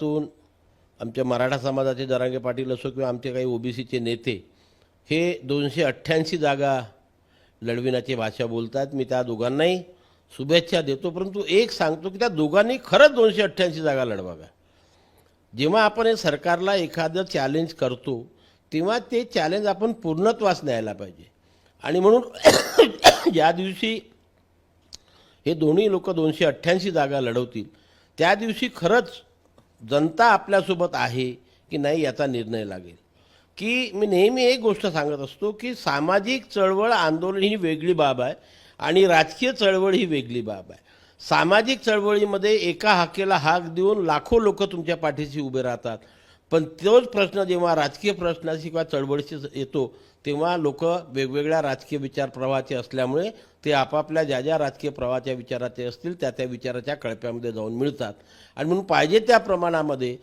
तून आमच्या मराठा समाजाचे जरांगे पाटील असो किंवा आमचे काही ओबीसीचे नेते हे दोनशे अठ्ठ्याऐंशी जागा लढविण्याची भाषा बोलतात. मी त्या दोघांनाही शुभेच्छा देतो परंतु एक सांगतो की त्या दोघांनी खरंच दोनशे अठ्ठ्याऐंशी जागा लढवाव्या. जेव्हा आपण हे सरकारला एखादं चॅलेंज करतो तेव्हा ते चॅलेंज आपण पूर्णत्वास न्यायला पाहिजे. आणि म्हणून ज्या दिवशी हे दोन्ही लोक दोनशे अठ्ठ्याऐंशी जागा लढवतील त्या दिवशी खरंच जनता आपल्यासोबत आहे की नाही याचा निर्णय लागेल. की मी नेहमी एक गोष्ट सांगत असतो की सामाजिक चळवळ आंदोलन ही वेगळी बाब आहे आणि राजकीय चळवळ ही वेगळी बाब आहे. सामाजिक चळवळीमध्ये एका हाकेला हाक देऊन लाखो लोक तुमच्या पाठीशी उभे राहतात. पण तोच प्रश्न जेव्हा राजकीय प्रश्नाशी किंवा चळवळीशी येतो तेव्हा लोक वेगवेगळ्या राजकीय विचार प्रवाहाचे असल्यामुळे ते आपापल्या ज्या ज्या राजकीय प्रवाहाच्या विचाराचे असतील त्या त्या विचाराच्या कळप्यामध्ये जाऊन मिळतात. आणि म्हणून पाहिजे त्या प्रमाणामध्ये